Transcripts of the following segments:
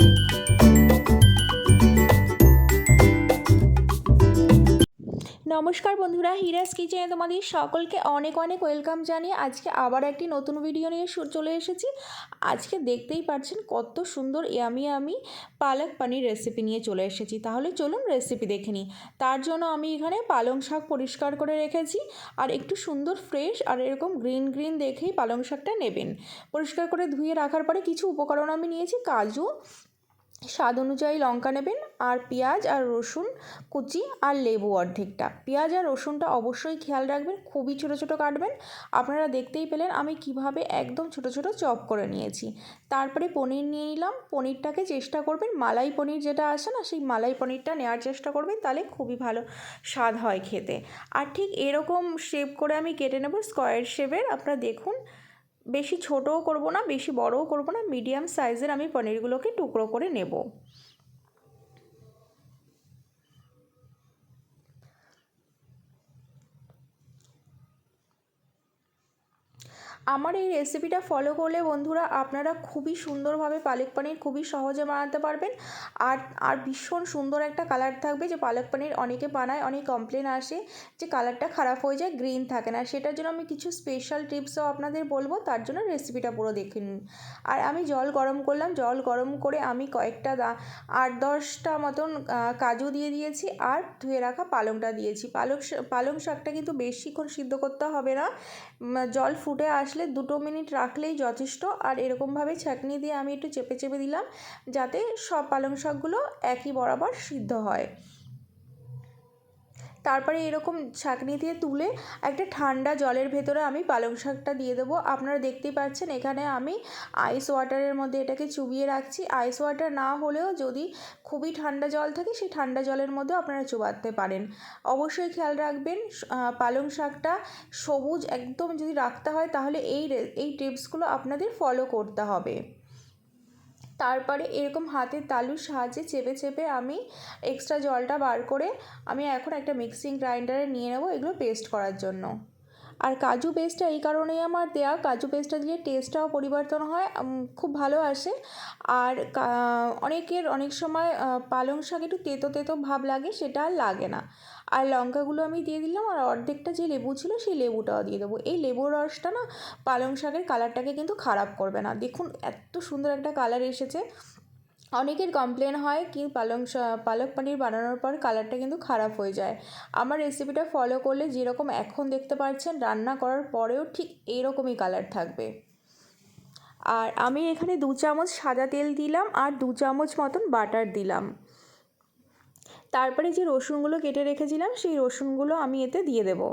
you. নমস্কার বন্ধুরা, হিরাস কিচেনে তোমাদের সকলকে অনেক অনেক ওয়েলকাম জানিয়ে আজকে আবার একটি নতুন ভিডিও নিয়ে চলে এসেছি। আজকে দেখতেই পাচ্ছেন কত সুন্দর ইয়ামি আমি পালক পানির রেসিপি নিয়ে চলে এসেছি। তাহলে চলুন রেসিপি দেখে নিই। তার জন্য আমি এখানে পালং শাক পরিষ্কার করে রেখেছি আর একটু সুন্দর ফ্রেশ আর এরকম গ্রিন গ্রিন দেখেই পালং শাকটা নেবেন। পরিষ্কার করে ধুয়ে রাখার পরে কিছু উপকরণ আমি নিয়েছি, কাজু স্বাদ অনুযায়ী লঙ্কা নেবেন আর পেঁয়াজ আর রসুন, কুচি আর লেবু অর্ধেকটা। পেঁয়াজ আর রসুনটা অবশ্যই খেয়াল রাখবেন, খুবই ছোটো ছোটো কাটবেন। আপনারা দেখতেই পেলেন আমি কীভাবে একদম ছোটো ছোটো চপ করে নিয়েছি। তারপরে পনির নিয়ে নিলাম, পনিরটাকে চেষ্টা করবেন, মালাই পনির যেটা আসে না, সেই মালাই পনিরটা নেওয়ার চেষ্টা করবেন, তাহলে খুবই ভালো স্বাদ হয় খেতে। আর ঠিক এরকম শেপ করে আমি কেটে নেব স্কোয়ার শেপের আপনারা দেখুন। বেশি ছোটও করব না, বেশি বড়ও করব না মিডিয়াম সাইজের আমি পনিরগুলোকে টুকরো করে নেব। আমার এই রেসিপিটা ফলো করলে বন্ধুরা আপনারা খুবই সুন্দরভাবে পালক পনির খুবই সহজে বানাতে পারবেন। আর আর ভীষণ সুন্দর একটা কালার থাকবে যে পালক পনির অনেকে বানায়, অনেক কমপ্লেন আসে যে কালারটা খারাপ হয়ে যায় গ্রিন থাকে না। সেটার জন্য আমি কিছু স্পেশাল টিপসও আপনাদের বলব, তার জন্য রেসিপিটা পুরো দেখে নিন। আর আমি জল গরম করলাম, জল গরম করে আমি কয়েকটা দা, আট দশটা মতন কাজু দিয়ে দিয়েছি আর ধুয়ে রাখা পালংটা দিয়েছি। পালক পালং শাকটা কিন্তু বেশিক্ষণ সিদ্ধ করতে হবে না। জল ফুটে আসলে দুটো মিনিট রাখলেই যথেষ্ট। আর এরকমভাবে ছাঁকনি দিয়ে আমি একটু চেপে চেপে দিলাম, যাতে সব পালং শাকগুলো একই বরাবর সিদ্ধ হয়। তারপরে এরকম ছাঁকনি দিয়ে তুলে একটা ঠান্ডা জলের ভেতরে আমি পালং শাকটা দিয়ে দেবো। আপনারা দেখতেই পাচ্ছেন এখানে আমি আইস ওয়াটারের মধ্যে এটাকে চুবিয়ে রাখছি। আইস ওয়াটার না হলেও যদি খুবই ঠান্ডা জল থাকে, সেই ঠান্ডা জলের মধ্যেও আপনারা চুবাতে পারেন। অবশ্যই খেয়াল রাখবেন পালং শাকটা সবুজ একদম যদি রাখতে হয়, তাহলে এই এই টিপসগুলো আপনাদের ফলো করতে হবে। তারপরে এরকম হাতের তালুর সাহায্যে চেপে চেপে আমি এক্সট্রা জলটা বার করে আমি এখন একটা মিক্সিং গ্রাইন্ডারে নিয়ে নেব এগুলো পেস্ট করার জন্য। আর কাজু পেস্টটা এই কারণেই আমার দেয়া। কাজু পেস্টটা দিলে টেস্টটাও পরিবর্তন হয় খুব ভালো আসে। আর অনেকের অনেক সময় পালং শাক একটু তেতো তেতো ভাব লাগে, সেটা আর লাগে না। আর লঙ্কাগুলো আমি দিয়ে দিলাম, আর অর্ধেকটা যে লেবু ছিল, সেই লেবুটাও দিয়ে দেবো। এই লেবুর রসটা না, পালং শাকের কালারটাকে কিন্তু খারাপ করবে না। দেখুন, এত সুন্দর একটা কালার এসেছে। অনেকের কমপ্লেন হয় কি পালং পালক পনির বানানোর পর কালারটা কিন্তু খারাপ হয়ে যায়। আমার রেসিপিটা ফলো করলে যেরকম এখন দেখতে পাচ্ছেন রান্না করার পরেও ঠিক এইরকমই কালার থাকবে। আর আমি এখানে দু চামচ সাদা তেল দিলাম আর দু চামচ মতন বাটার দিলাম। তারপরে যে রসুনগুলো কেটে রেখেছিলাম, সেই রসুনগুলো আমি এতে দিয়ে দেবো।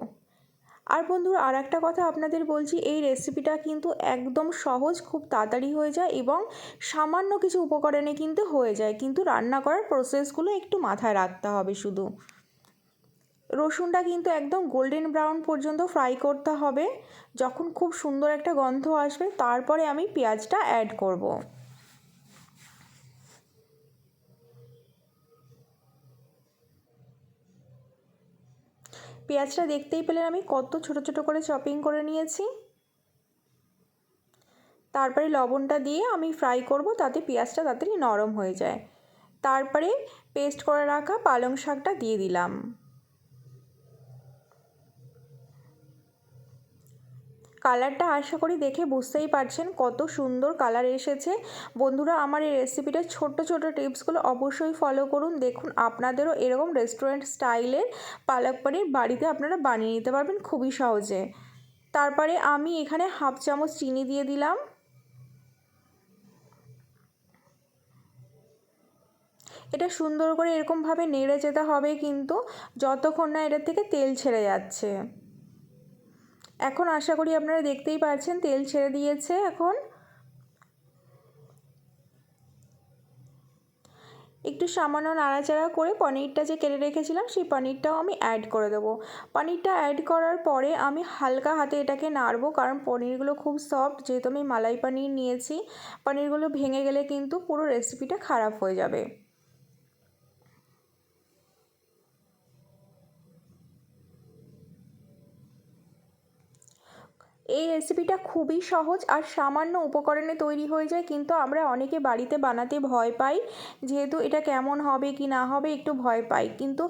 আর বন্ধুরা আর একটা কথা আপনাদের বলছি, এই রেসিপিটা কিন্তু একদম সহজ, খুব তাড়াতাড়ি হয়ে যায় এবং সামান্য কিছু উপকরণে কিন্তু হয়ে যায়। কিন্তু রান্না করার প্রসেসগুলো একটু মাথায় রাখতে হবে শুধু। রসুনটা কিন্তু একদম গোল্ডেন ব্রাউন পর্যন্ত ফ্রাই করতে হবে। যখন খুব সুন্দর একটা গন্ধ আসবে, তারপরে আমি পেঁয়াজটা অ্যাড করব। পেঁয়াজটা দেখতেই পেলেন আমি কত ছোট ছোট করে চপিং করে নিয়েছি। তারপরে লবণটা দিয়ে আমি ফ্রাই করব তাতে পেঁয়াজটা তাড়াতাড়ি নরম হয়ে যায়। তারপরে পেস্ট করে রাখা পালং শাকটা দিয়ে দিলাম। কালারটা আশা করি দেখে বুঝতেই পারছেন কত সুন্দর কালার এসেছে। বন্ধুরা, আমার এই রেসিপিটার ছোট্ট ছোট টিপসগুলো অবশ্যই ফলো করুন। দেখুন, আপনাদেরও এরকম রেস্টুরেন্ট স্টাইলের পালক পনির বাড়িতে আপনারা বানিয়ে নিতে পারবেন খুবই সহজে। তারপরে আমি এখানে হাফ চামচ চিনি দিয়ে দিলাম। এটা সুন্দর করে এরকমভাবে নেড়ে যেতে হবে কিন্তু যতক্ষণ না এটা থেকে তেল ছেড়ে যাচ্ছে। এখন আশা করি আপনারা দেখতেই পাচ্ছেন তেল ছেড়ে দিয়েছে এখন। একটু সামান্য নাড়াচাড়া করে পনিরটা যে কেটে রেখেছিলাম, সেই পনিরটাও আমি অ্যাড করে দেবো। পনিরটা অ্যাড করার পরে আমি হালকা হাতে এটাকে নাড়বো, কারণ পনিরগুলো খুব সফট যেহেতু আমি মালাই পনির নিয়েছি, পনিরগুলো ভেঙে গেলে কিন্তু পুরো রেসিপিটা খারাপ হয়ে যাবে। এই রেসিপিটা খুবই সহজ আর সামান্য উপকরণে তৈরি হয়ে যায়, কিন্তু আমরা অনেকে বাড়িতে বানাতে ভয় পাই যেহেতু এটা কেমন হবে, কি না হবে একটু ভয় পাই। কিন্তু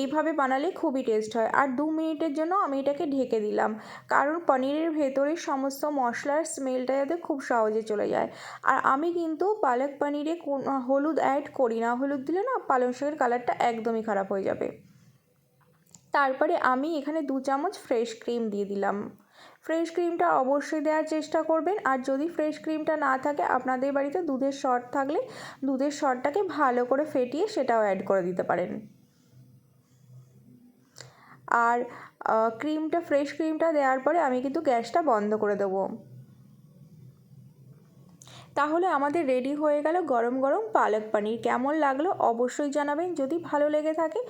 এইভাবে বানালে খুবই টেস্ট হয়। আর দু মিনিটের জন্য আমি এটাকে ঢেকে দিলাম, কারণ পনিরের ভেতরে সমস্ত মশলার স্মেলটা যাতে খুব সহজে চলে যায়। আর আমি কিন্তু পালক পনিরে হলুদ অ্যাড করি না, হলুদ দিলে না পালং শাকের কালারটা একদমই খারাপ হয়ে যাবে। তারপরে আমি এখানে দু চামচ ফ্রেশ ক্রিম দিয়ে দিলাম। ফ্রেশ ক্রিমটা অবশ্যই দেওয়ার চেষ্টা করবেন। আর যদি ফ্রেশ ক্রিমটা না থাকে, আপনাদের বাড়িতে দুধের শট থাকলে দুধের শটটাকে ভালো করে ফেটিয়ে সেটাও অ্যাড করে দিতে পারেন। আর ক্রিমটা ফ্রেশ ক্রিমটা দেওয়ার পরে আমি কিন্তু গ্যাসটা বন্ধ করে দেবো। তাহলে আমাদের রেডি হয়ে গেল গরম গরম পালক পানির। কেমন লাগল অবশ্যই জানাবেন। যদি ভালো লেগে থাকে,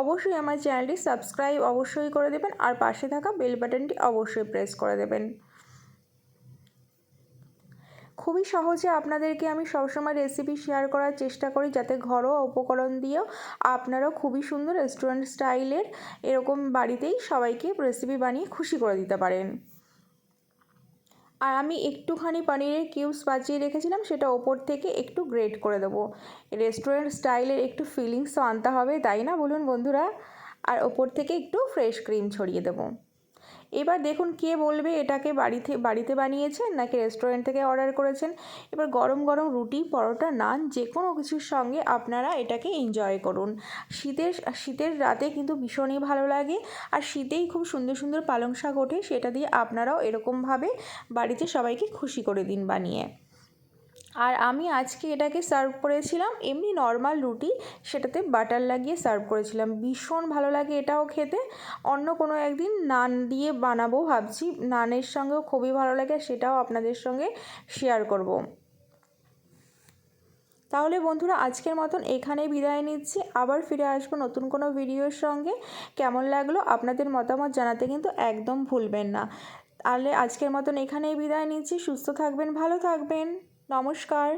অবশ্যই আমার চ্যানেলটি সাবস্ক্রাইব অবশ্যই করে দেবেন আর পাশে থাকা বেল বাটনটি অবশ্যই প্রেস করে দেবেন। খুবই সহজে আপনাদেরকে আমি সবসময় রেসিপি শেয়ার করার চেষ্টা করি, যাতে ঘরোয়া উপকরণ দিয়েও আপনারাও খুবই সুন্দর রেস্টুরেন্ট স্টাইলের এরকম বাড়িতেই সবাইকে রেসিপি বানিয়ে খুশি করে দিতে পারেন। আর আমি একটুখানি পনিরের কিউবস বাজিয়ে রেখেছিলাম, সেটা ওপর থেকে একটু গ্রেট করে দেবো। রেস্টুরেন্ট স্টাইলের একটু ফিলিংসও আনতে হবে, তাই না? বলুন বন্ধুরা। আর ওপর থেকে একটু ফ্রেশ ক্রিম ছড়িয়ে দেবো। এবার দেখুন কে বলবে, এটাকে বাড়িতে বাড়িতে বানিয়েছেন নাকি রেস্টুরেন্ট থেকে অর্ডার করেছেন? এবার গরম গরম রুটি, পরোটা, নান যে কোনো কিছুর সঙ্গে আপনারা এটাকে এনজয় করুন। শীতের শীতের রাতে কিন্তু ভীষণই ভালো লাগে। আর শীতেই খুব সুন্দর সুন্দর পালং শাক ওঠে, সেটা দিয়ে আপনারাও এরকমভাবে বাড়িতে সবাইকে খুশি করে দিন বানিয়ে। আর আমি আজকে এটাকে সার্ভ করেছিলাম, এমনি নর্মাল রুটি, সেটাতে বাটার লাগিয়ে সার্ভ করেছিলাম। ভীষণ ভালো লাগে এটাও খেতে। অন্য কোনো একদিন নান দিয়ে বানাবো ভাবছি, নানের সঙ্গেও খুবই ভালো লাগে, সেটাও আপনাদের সঙ্গে শেয়ার করব। তাহলে বন্ধুরা, আজকের মতন এখানেই বিদায় নিচ্ছি। আবার ফিরে আসব নতুন কোনো ভিডিওর সঙ্গে। কেমন লাগল আপনাদের মতামত জানাতে কিন্তু একদম ভুলবেন না। তাহলে আজকের মতন এখানেই বিদায় নিচ্ছি। সুস্থ থাকবেন, ভালো থাকবেন। নমস্কার।